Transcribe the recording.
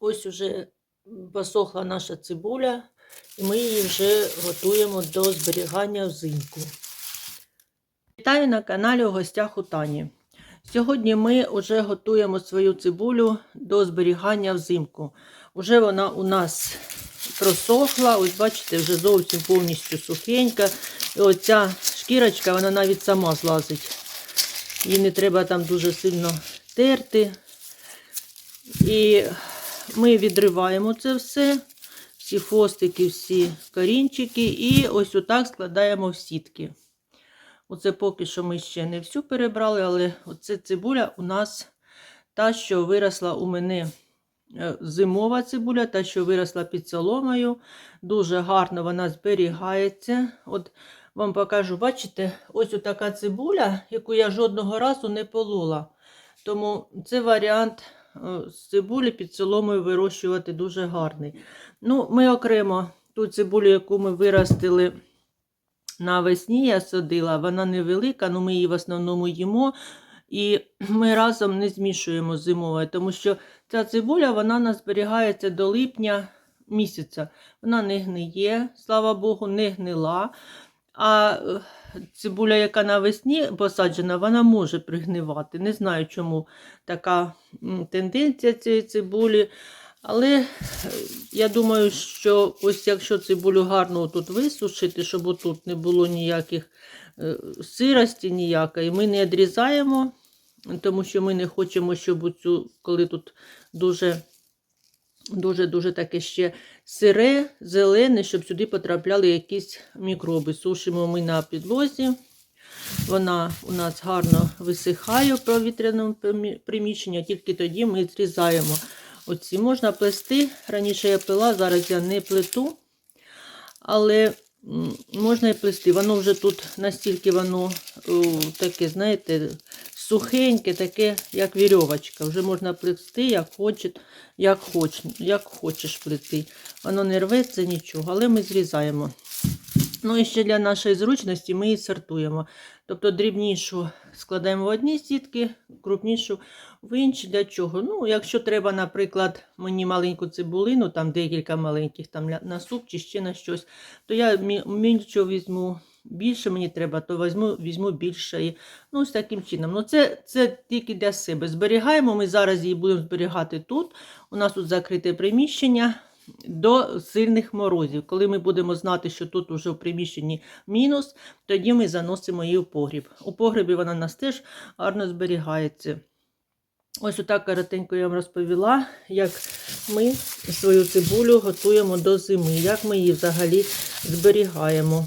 Ось уже посохла наша цибуля, і ми її вже готуємо до зберігання взимку. Вітаю на каналі у гостях у Тані. Сьогодні ми вже готуємо свою цибулю до зберігання взимку. Уже вона у нас просохла, ось бачите, вже зовсім повністю сухенька. І оця шкірочка, вона навіть сама злазить. Її не треба там дуже сильно терти. І ми відриваємо це все, всі хвостики, всі корінчики, і ось отак складаємо в сітки. Оце поки що ми ще не всю перебрали, але оце цибуля у нас та, що виросла у мене е, зимова цибуля, та, що виросла під соломою. Дуже гарно вона зберігається. От вам покажу, бачите, ось така цибуля, яку я жодного разу не полола. Тому це варіант з цибулі під соломою вирощувати дуже гарний. Ну, Ми окремо ту цибулю, яку ми виростили навесні, я садила, вона невелика, але ми її в основному їмо. І ми разом не змішуємо з зимовою, тому що ця цибуля вона нас зберігається до липня місяця. Вона не гниє, слава Богу, не гнила. А е, цибуля, яка навесні посаджена, вона може пригнивати. Не знаю, чому така тенденція цієї цибулі. Але е, я думаю, що ось якщо цибулю гарно тут висушити, щоб отут не було ніяких е, сирості ніякої, ми не відрізаємо, тому що ми не хочемо, щоб оцю, коли тут дуже дуже-дуже таке ще сире, зелене, щоб сюди потрапляли якісь мікроби. Сушимо ми на підлозі. Вона у нас гарно висихає в провітряному примі- приміщенні, тільки тоді ми зрізаємо. Оці можна плести. Раніше я пила, зараз я не плету. Але можна і плести. Воно вже тут настільки воно таке, знаєте, сухеньке, таке, як вірьовочка. Вже можна плести, як хоче, як, хоч, як хочеш плести. Воно не рветься нічого, але ми зрізаємо. Ну і ще для нашої зручності ми її сортуємо. Тобто дрібнішу складаємо в одні сітки, крупнішу в інші. Для чого? Ну, якщо треба, наприклад, мені маленьку цибулину, там декілька маленьких там на суп чи ще на щось, то я мі- мільчо візьму. Більше мені треба, то візьму, візьму більше. Ну, ось таким чином. Ну, це, це тільки для себе. Зберігаємо. Ми зараз її будемо зберігати тут. У нас тут закрите приміщення до сильних морозів. Коли ми будемо знати, що тут вже в приміщенні мінус, тоді ми заносимо її в погріб. У погребі вона нас теж гарно зберігається. Ось отак коротенько я вам розповіла, як ми свою цибулю готуємо до зими, як ми її взагалі зберігаємо.